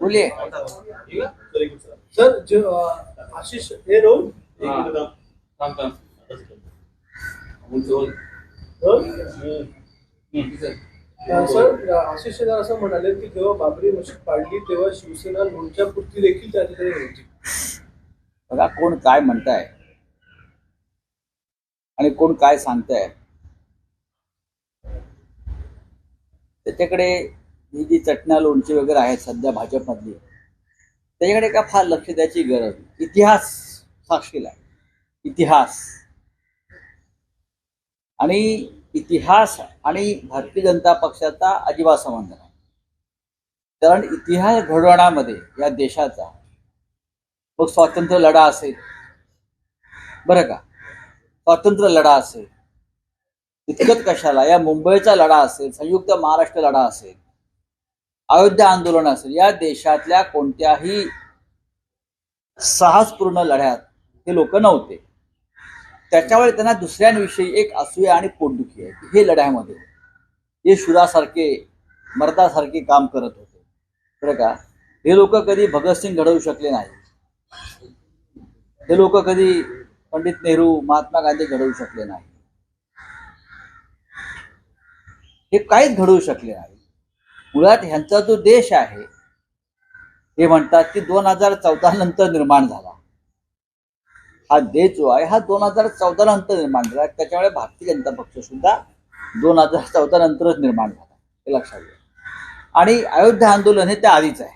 बोलिए सर जो आशीष हे रोल? सर. आशिष शेलार असं म्हणाले की जेव्हा बाबरी मशीद पाडली तेव्हा शिवसेना लोणच्या पुरती देखील त्या ठिकाणी होती. बघा कोण काय म्हणताय आणि कोण काय सांगताय. त्याच्याकडे ही जी चटण्या लोणची वगैरे आहेत सध्या भाजपमधली त्याच्याकडे का फार लक्ष द्यायची गरज इतिहास साक्षीला आहे. इतिहास. आणि इतिहास आणि भारतीय जनता पक्षाचा अजिबात संबंध नाही. कारण इतिहास घडवण्यामध्ये या देशाचा मग स्वातंत्र्य लढा असेल. बरं का? स्वातंत्र्य लढा असेल. इतकंच कशाला? या मुंबईचा लढा असेल संयुक्त महाराष्ट्र लढा असेल अयोध्या आंदोलन असेल या देशातल्या कोणत्याही साहसपूर्ण लढ्यात हे लोक नव्हते. त्याच्यामुळे त्यांना दुसऱ्यांविषयी एक असूया आणि पोटदुखी आहे की हे लढ्यामध्ये हे शुरासारखे मर्दासारखे काम करत होते. बरं का? हे लोक कधी भगतसिंग घडवू शकले नाही. हे लोक कधी पंडित नेहरू महात्मा गांधी घडवू शकले नाही. हे काहीच घडवू शकले नाही. मुळात ह्यांचा जो देश आहे हे म्हणतात की दोन हजार चौदा नंतर निर्माण झाला. हा देश जो आहे हा दोन हजार चौदा नंतर निर्माण झाला. त्याच्यामुळे भारतीय जनता पक्ष सुद्धा दोन हजार चौदा नंतरच निर्माण झाला. हे लक्षात घ्या. आणि अयोध्या आंदोलन हे त्या आधीच आहे.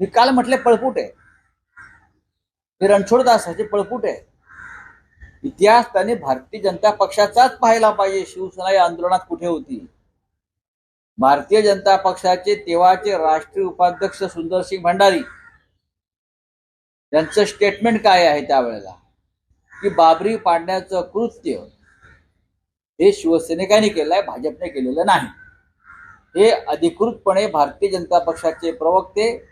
हे काल म्हटले पळपुट. आहे हे रणछोडदासाचे पळपुट. आहे इतिहास त्याने भारतीय जनता पक्षाचाच पाहायला पाहिजे. शिवसेना या आंदोलनात कुठे होती? भारतीय जनता पक्षाचे तेव्हाचे राष्ट्रीय उपाध्यक्ष सुंदरसिंग भंडारी. यांचं स्टेटमेंट काय आहे त्यावेळेला? की बाबरी पाडण्याचं कृत्य हे शिवसैनिकांनी केलं आहे भाजपने केलेलं नाही. हे अधिकृतपणे भारतीय जनता पक्षाचे प्रवक्ते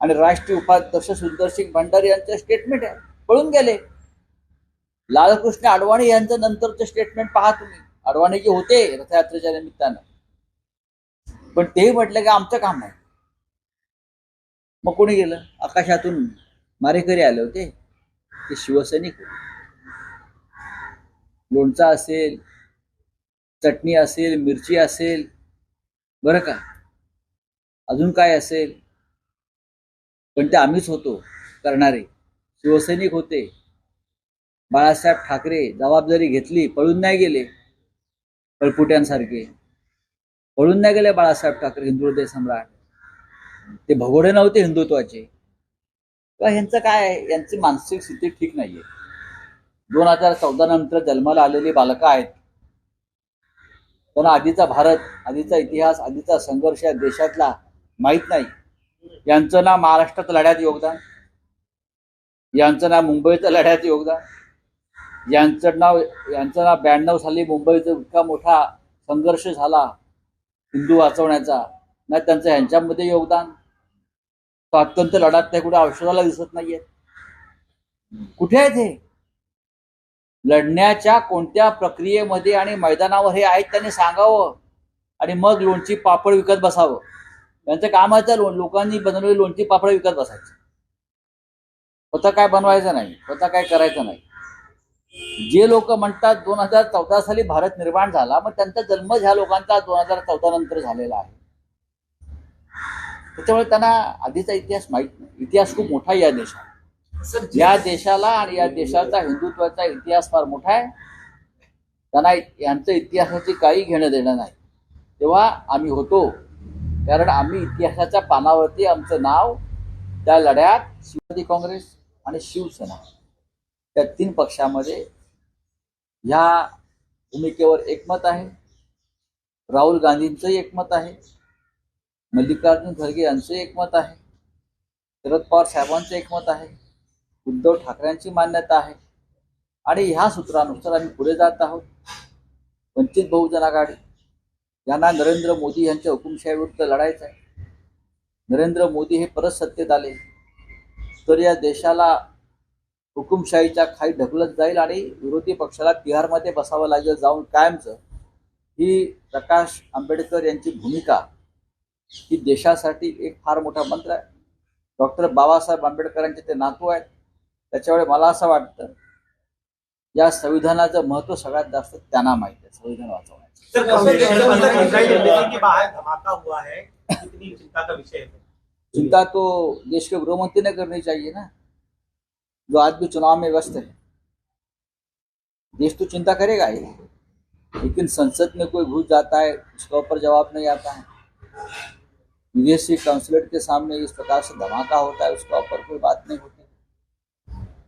आणि राष्ट्रीय उपाध्यक्ष सुंदरसिंग भंडारी यांचं स्टेटमेंट आहे. पळून गेले. लालकृष्ण अडवाणी यांचं नंतरचं स्टेटमेंट पहा तुम्ही. अडवाणी जे होते रथयात्रेच्या निमित्तानं. पण तेही म्हटलं की आमचं काम नाही. मग कोणी गेलं? आकाशातून मारेकरी आले होते. ते शिवसैनिक होते. लोणचा असेल चटणी असेल मिरची असेल बरं का? अजून काय असेल? पण ते आम्हीच होतो करणारे. शिवसैनिक होते. बाळासाहेब ठाकरे जबाबदारी घेतली पळून नाही गेले. पळपुट्यांसारखे पळून नाही गेले बाळासाहेब ठाकरे हिंदू सम्राट. ते भगोडे नव्हते हिंदुत्वाचे. किंवा ह्यांचं काय आहे? यांची मानसिक स्थिती ठीक नाहीये. दोन हजार चौदा नंतर जन्माला आलेली बालकं आहेत. त्यांना आधीचा भारत आधीचा इतिहास आधीचा संघर्ष या देशातला माहीत नाही. यांचं ना महाराष्ट्रात लढ्यात योगदान. यांचं ना मुंबईच्या लढ्यात योगदान. यांचं नाव यांचं नाव ब्याण्णव साली मुंबईचा इतका मोठा संघर्ष झाला हिंदू वाचवण्याचा. ना त्यांचं ह्यांच्यामध्ये योगदान. स्वातंत्र्य लढ्यात त्या कुठे औषधाला दिसत नाहीये. कुठे आहेत हे लढण्याच्या कोणत्या प्रक्रियेमध्ये आणि मैदानावर हे आहेत त्यांनी सांगावं. आणि मग लोणची पापड विकत बसावं. त्यांचं कामाचं लो लोकांनी बनवलेली लोणची पापड विकत बसायचं. स्वतः काय बनवायचं नाही. स्वतः काय करायचं नाही. जे लोक म्हणतात दोन हजार चौदा साली भारत निर्माण झाला मग त्यांचा जन्म ह्या लोकांचा दोन हजार चौदा नंतर झालेला आहे. त्याच्यामुळे त्यांना आधीचा इतिहास माहीत नाही. इतिहास खूप मोठा या देशात. या देशाला आणि या देशाचा हिंदुत्वाचा इतिहास फार मोठा आहे. त्यांना यांचं इतिहासाची काही घेणं देणं नाही. तेव्हा आम्ही होतो. कारण आम्ही इतिहासाच्या पानावरती आमचं नाव त्या लढ्यात शिवाजी काँग्रेस आणि शिवसेना. त्या तीन पक्षामध्ये ह्या भूमिकेवर एकमत आहे. राहुल गांधींचंही एकमत आहे. मल्लिकार्जुन खरगे यांचं एकमत आहे. शरद पवार साहेबांचं एकमत आहे. उद्धव ठाकरेंची मान्यता आहे. आणि ह्या सूत्रानुसार आम्ही पुढे जात आहोत. वंचित बहुजन आघाडी. यांना नरेंद्र मोदी यांच्या हुकुमशाहीविरुद्ध लढायचं आहे नरेंद्र मोदी हे परत सत्तेत आले. तर या देशाला हुकुमशाहीच्या खाई ढकलत जाईल आणि विरोधी पक्षाला तिहारमध्ये बसावं लागेल जाऊन कायमचं. ही प्रकाश आंबेडकर यांची भूमिका. ही देशासाठी एक फार मोठा मंत्र आहे. डॉक्टर बाबासाहेब आंबेडकरांचे ते नातू आहेत. त्याच्यामुळे मला असं वाटतं या संविधानाचं महत्त्व सगळ्यात जास्त त्यांना माहिती आहे संविधान वाचवण्याचं. है है? चिंता तो देश के गृहमंत्री ने करनी चाहिए ना. जो आज भी चुनाव में व्यस्त है। देश तो चिंता करेगा ही। लेकिन संसद में कोई घुस जाता है, उसके ऊपर जवाब नहीं आता है। विदेशी काउंसलेट के सामने इस प्रकार से धमाका होता है, उसके ऊपर कोई बात नहीं होती।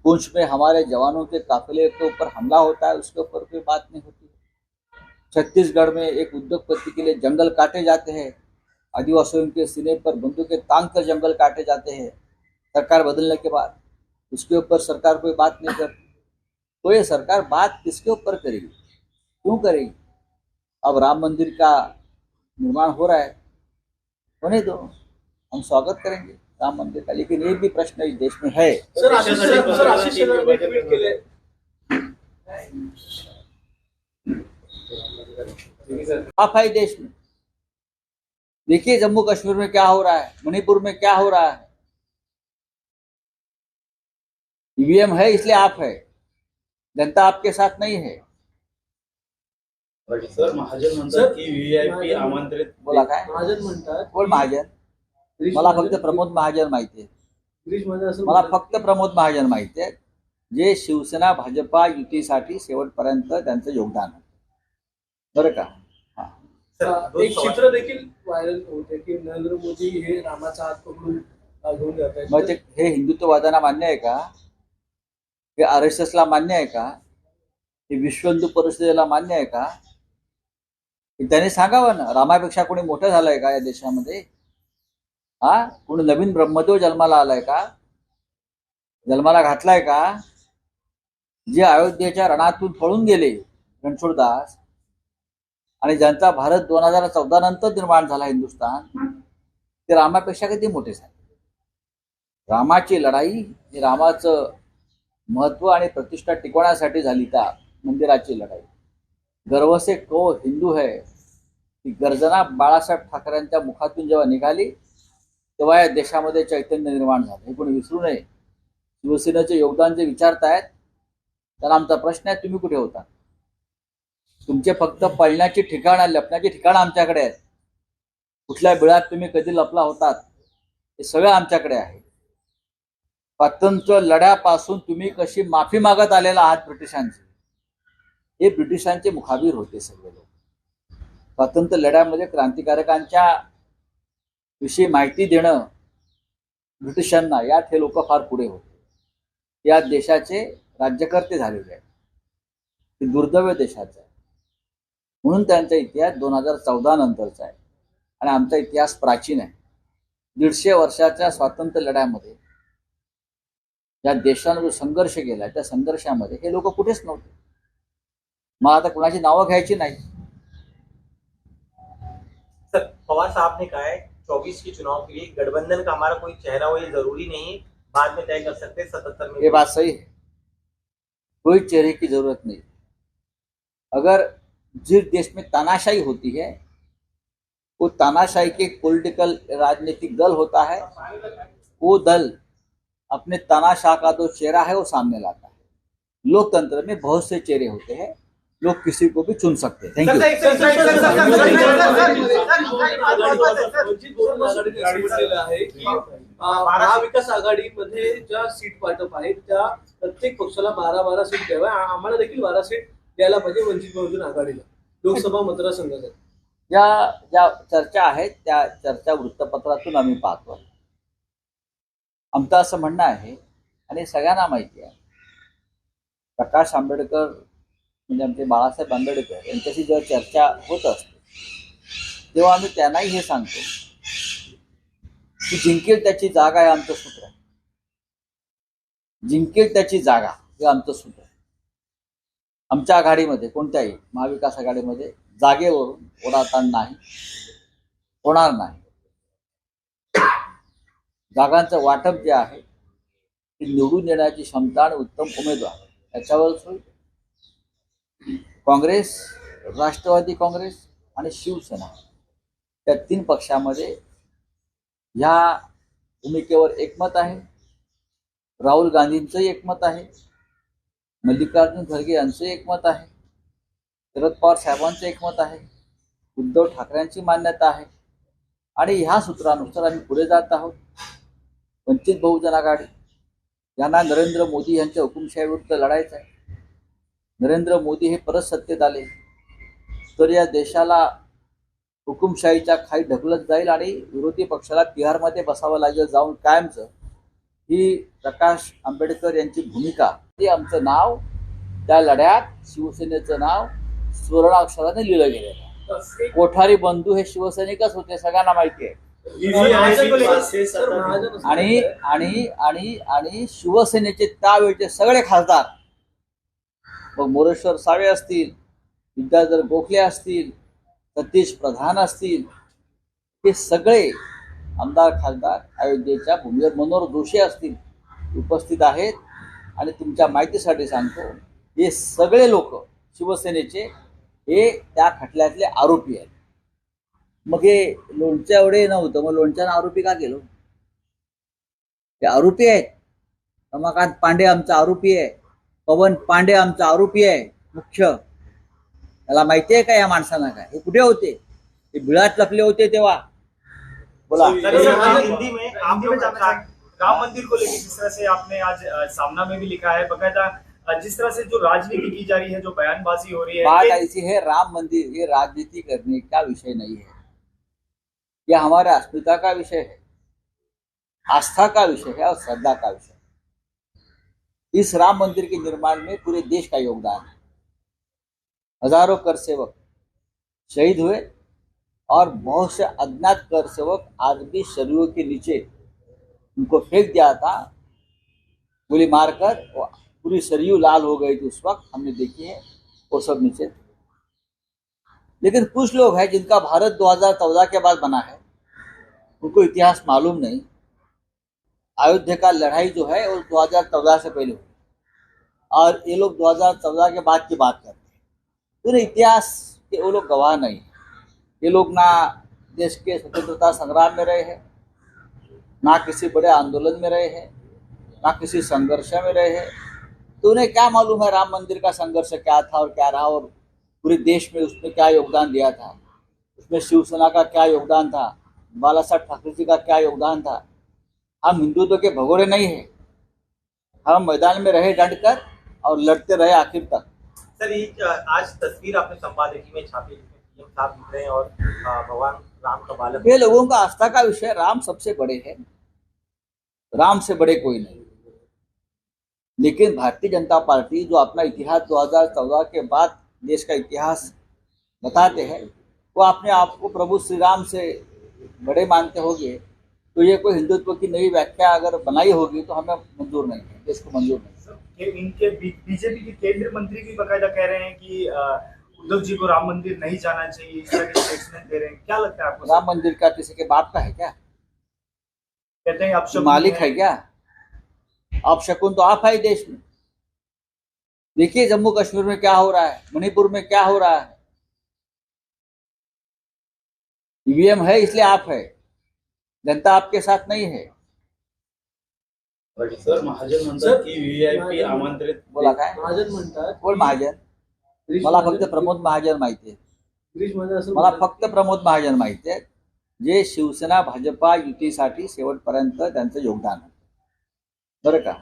पुंछ में हमारे जवानों के काफिले के ऊपर हमला होता है, उसके ऊपर कोई बात नहीं होती। छत्तीसगढ़ में एक उद्योगपति के लिए जंगल काटे जाते हैं। आदिवासियों के सीने पर बंदूकें तांग कर जंगल काटे जाते हैं। सरकार बदलने के बाद उसके ऊपर सरकार कोई बात नहीं करती तो ये सरकार बात किसके ऊपर करेगी? क्यों करेगी? अब राम मंदिर का निर्माण हो रहा है होने दो हम स्वागत करेंगे राम मंदिर का लेकिन ये भी प्रश्न इस देश में है। आप है देश में। देखिए जम्मू कश्मीर में क्या हो रहा है मणिपुर में क्या हो रहा है? ईवीएम है इसलिए आप है। जनता आपके साथ नहीं है। सर महाजन म्हणतात की व्हीआयपी आमंत्रित बोला काय? महाजन म्हणतात कोण महाजन। गिरीश मला महाजन- फक्त प्रमोद महाजन माहिती आहे। मला फक्त प्रमोद महाजन माहिती आहे। जे शिवसेना भाजपा युतीसाठी शेवटपर्यंत त्यांचं योगदान आहे। बरं का? हा। एक. चित्र देखील व्हायरल होते की नरेंद्र मोदी हे रामाचा हात पकडून घेऊन जात आहेत मग ते हे हिंदुत्ववादांना मान्य आहे का? हे आर एस एसला मान्य आहे का? हे विश्व हिंदू परिषदेला मान्य आहे का? त्यांनी सांगावं ना रामापेक्षा कोणी मोठं झालंय का या देशामध्ये? हा? कोणी नवीन ब्रह्मदेव जन्माला आलाय का? जन्माला घातलाय का? जे अयोध्येच्या रणातून पळून गेले रणछोडदास आणि ज्यांचा भारत दोन हजार चौदा नंतर निर्माण झाला हिंदुस्थान ते रामापेक्षा किती मोठे झाले? रामाची लढाई रामाचं महत्त्व आणि प्रतिष्ठा टिकवण्यासाठी झाली का मंदिराची लढाई. गर्व से को हिंदू है? ही गर्जना बाळासाहेब ठाकरेंच्या मुखातून जेव्हा निघाली तेव्हा या देशामध्ये चैतन्य निर्माण झालं. हे कोणी विसरू नये. शिवसेनेचे योगदान जे विचारतायत त्यांना आमचा प्रश्न आहे तुम्ही कुठे होता? तुमचे फक्त पळण्याची ठिकाणं लपण्याची ठिकाणं आमच्याकडे आहेत. कुठल्या बिळात तुम्ही कधी लपला होतात हे सगळं आमच्याकडे आहे. स्वातंत्र्य लढ्यापासून तुम्ही कशी माफी मागत आलेला आहात ब्रिटिशांची? हे ब्रिटिशांचे मुखाबीर होते सगळे लोक. स्वातंत्र्य लढ्यामध्ये क्रांतिकारकांच्या विषयी माहिती देणं ब्रिटिशांना यात हे लोक फार पुढे होते. या देशाचे राज्यकर्ते झालेले आहेत. हे दुर्दैव देशाचं आहे म्हणून त्यांचा इतिहास दोन हजार चौदा नंतरचा आहे. आणि आमचा इतिहास प्राचीन आहे. दीडशे वर्षाच्या स्वातंत्र्य लढ्यामध्ये या देशानं जो संघर्ष केला त्या संघर्षामध्ये हे लोक कुठेच नव्हते. आता कुणाची नावं घ्यायची नाही. सर पवार साहब ने कहा है चौबीस के चुनाव के लिए गठबंधन का हमारा कोई चेहरा हो ये ज़रूरी नहीं बाद में तय कर सकते सतहत्तर में ये बात सही है। कोई चेहरे की ज़रूरत नहीं। अगर जिस देश में तानाशाही होती है वो तानाशाही के पॉलिटिकल राजनीतिक दल होता है वो दल अपने तानाशाह का जो चेहरा है वो सामने लाता है लोकतंत्र में बहुत से चेहरे होते हैं लोग किसी को भी चुन सकते हैं थैंक यू महाविकास आघाडीमध्ये ज्या सीट वाटप आहेत त्या प्रत्येक पक्षाला बारा बारा सीट द्याव्या आम्हाला देखील बारा सीट द्यायला पाहिजे वंचित बहुजन आघाडीला लोकसभा मतदारसंघात ज्या ज्या चर्चा आहेत त्या चर्चा वृत्तपत्रातून आम्ही पाहतो आमचं असं म्हणणं आहे आणि सगळ्यांना माहिती आहे. प्रकाश आंबेडकर म्हणजे आमचे बाळासाहेब आंबेडकर यांच्याशी जेव्हा चर्चा होत असते तेव्हा आम्ही त्यांनाही हे सांगतो की जिंकेल त्याची जागा हे आमचं सूत्र आहे. जिंकेल त्याची जागा हे आमचं सूत्र आहे. आमच्या आघाडीमध्ये कोणत्याही महाविकास आघाडीमध्ये जागेवरून ओढाताण नाही होणार नाही. जागांचं वाटप जे आहे ते निवडून येण्याची क्षमता आणि उत्तम उमेदवार. याच्यावरच होईल काँग्रेस राष्ट्रवादी काँग्रेस आणि शिवसेना त्या तीन पक्षामध्ये ह्या भूमिकेवर एकमत आहे. राहुल गांधींचंही एकमत आहे. मल्लिकार्जुन खरगे यांचं एकमत आहे. शरद पवार साहेबांचं एकमत आहे. उद्धव ठाकरेंची मान्यता आहे. आणि ह्या सूत्रानुसार आम्ही पुढे जात आहोत. वंचित बहुजन आघाडी. यांना नरेंद्र मोदी यांच्या हुकुमशाहीविरुद्ध लढायचं आहे. नरेंद्र मोदी हे परत सत्तेत आले. तर या देशाला हुकुमशाहीच्या खाली ढकलत जाईल आणि विरोधी पक्षाला तिहारमध्ये बसावं लागेल जाऊन कायमचं. ही प्रकाश आंबेडकर यांची भूमिका. ते आमचं नाव त्या लढ्यात शिवसेनेचं नाव सुवर्णाक्षराने लिहिलं गेलेलं कोठारी बंधू हे शिवसैनिकच होते सगळ्यांना माहिती आहे. आणि आणि आणि आणि शिवसेनेचे त्यावेळचे सगळे खासदार. मग मोरेश्वर सावे असतील विद्याधर गोखले असतील सतीश प्रधान असतील हे सगळे आमदार खासदार अयोध्येच्या भूमीवर मनोहर जोशी असतील उपस्थित आहेत. आणि तुमच्या माहितीसाठी सांगतो हे सगळे लोक शिवसेनेचे हे त्या खटल्यातले आरोपी आहेत. मग हे लोणच्या एवढे नव्हतं. मग लोणच्यानं आरोपी का केलं? हे आरोपी आहेत. रमाकांत पांडे आमचा आरोपी आहे. पवन पांडे आमचा आरोपी आहे. मुख्य. त्याला माहिती आहे का या माणसांना काय? हे कुठे होते? हे बिळात लपले होते तेव्हा. बोला. हिंदी में आप लोग। राम मंदिर को लेकर जिस तरह से आपने आज सामना में भी लिखा है बकायदा जिस तरह से जो राजनीति की जा रही है जो बयानबाजी हो रही है बात ऐसी है राम मंदिर ये राजनीति करने का विषय नहीं है। यह हमारे अस्मिता का विषय है, आस्था का विषय है और श्रद्धा का विषय है। इस राम मंदिर के निर्माण में पूरे देश का योगदान है। हज़ारों कर सेवक शहीद हुए और बहुत से अज्ञात कर सेवक भी शरीरों के नीचे उनको फेंक दिया था। गोली मारकर पूरी सरयू लाल हो गई थी उस वक्त, हमने देखी है, वो सब नीचे लेकिन कुछ लोग हैं जिनका भारत 2014 के बाद बना है। उनको इतिहास मालूम नहीं। अयोध्या का लड़ाई जो है, वो 2014 से पहले हुई। और ये लोग 2014 के बाद की बात करते हैं। पूरे इतिहास के वो लोग गवाह नहीं। ये लोग ना देश के स्वतंत्रता संग्राम में रहे हैं, ना किसी बड़े आंदोलन में रहे हैं, ना किसी संघर्ष में रहे हैं। तो उन्हें क्या मालूम है राम मंदिर का संघर्ष क्या था और क्या रहा और पूरे देश में उसमें क्या योगदान दिया था? उसमें शिवसेना का क्या योगदान था? बाला साहब ठाकरे जी का क्या योगदान था? हम हिंदुत्व के भगोड़े नहीं हैं। हम मैदान में रहे डट कर और लड़ते रहे आखिर तक। सर ये आज तस्वीर आपने संपादकीय में छापी पीएम साहब दिख रहे हैं और भगवान राम का बालक। ये लोगों का आस्था का विषय राम सबसे बड़े है। राम से बड़े कोई नहीं। लेकिन भारतीय जनता पार्टी जो अपना इतिहास 2014 के बाद देश का इतिहास बताते हैं वो अपने आप को प्रभु श्री राम से बड़े मानते होंगे तो ये कोई हिंदुत्व की नई व्याख्या अगर बनाई होगी तो हमें मंजूर नहीं है देश को मंजूर नहीं है। इनके बीजेपी के केंद्रीय मंत्री भी बकायदा कह रहे हैं कि उद्धव जी को राम मंदिर नहीं जाना चाहिए इस तरह के स्टेटमेंट दे रहे हैं। क्या लगता है आपको? राम मंदिर का किसी के बाप का है क्या? कहते हैं आप मालिक है क्या? आप शकुन तो आप है देश में। देखिए जम्मू कश्मीर में क्या हो रहा है मणिपुर में क्या हो रहा है? ईवीएम है इसलिए आप है। जनता आपके साथ नहीं है। सर महाजन म्हणतात सर, की व्हीआयपी आमंत्रित बोला काय? महाजन म्हणतात कोण महाजन। मला महाजन- फक्त प्रमोद महाजन माहिती आहे। मला फक्त प्रमोद महाजन माहिती आहे। जे शिवसेना भाजपा युतीसाठी शेवटपर्यंत त्यांचं योगदान आहे। बरं का?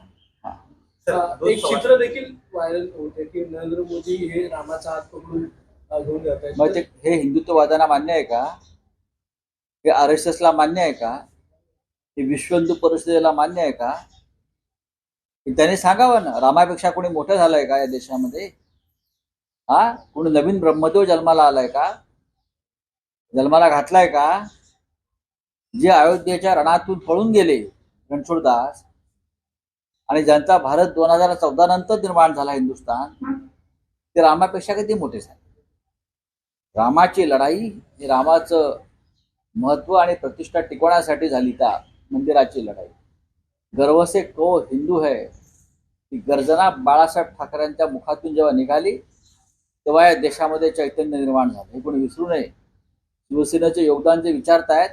हा। एक. चित्र देखील व्हायरल होते की नरेंद्र मोदी हे रामाचा हात पकडून घेऊन जात ते हे हिंदुत्ववाद्यांना मान्य आहे का? हे आर एस एसला मान्य आहे का? हे विश्व हिंदू परिषदेला मान्य आहे का? त्यांनी सांगावं ना रामापेक्षा कोणी मोठं झालंय का या देशामध्ये? हा? कोणी नवीन ब्रह्मदेव जन्माला आलाय का? जन्माला घातलाय का? जे अयोध्येच्या रणातून पळून गेले रणछोडदास आणि ज्यांचा भारत दोन हजार चौदा नंतर निर्माण झाला हिंदुस्थान ते रामापेक्षा किती मोठे झाले? रामाची लढाई हे रामाचं महत्त्व आणि प्रतिष्ठा टिकवण्यासाठी झाली त्या मंदिराची लढाई. गर्व से को हिंदू है? ही गर्जना बाळासाहेब ठाकरेंच्या मुखातून जेव्हा निघाली तेव्हा या देशामध्ये चैतन्य निर्माण झालं. हे कोणी विसरू नये. शिवसेनेचे योगदान जे विचारतायत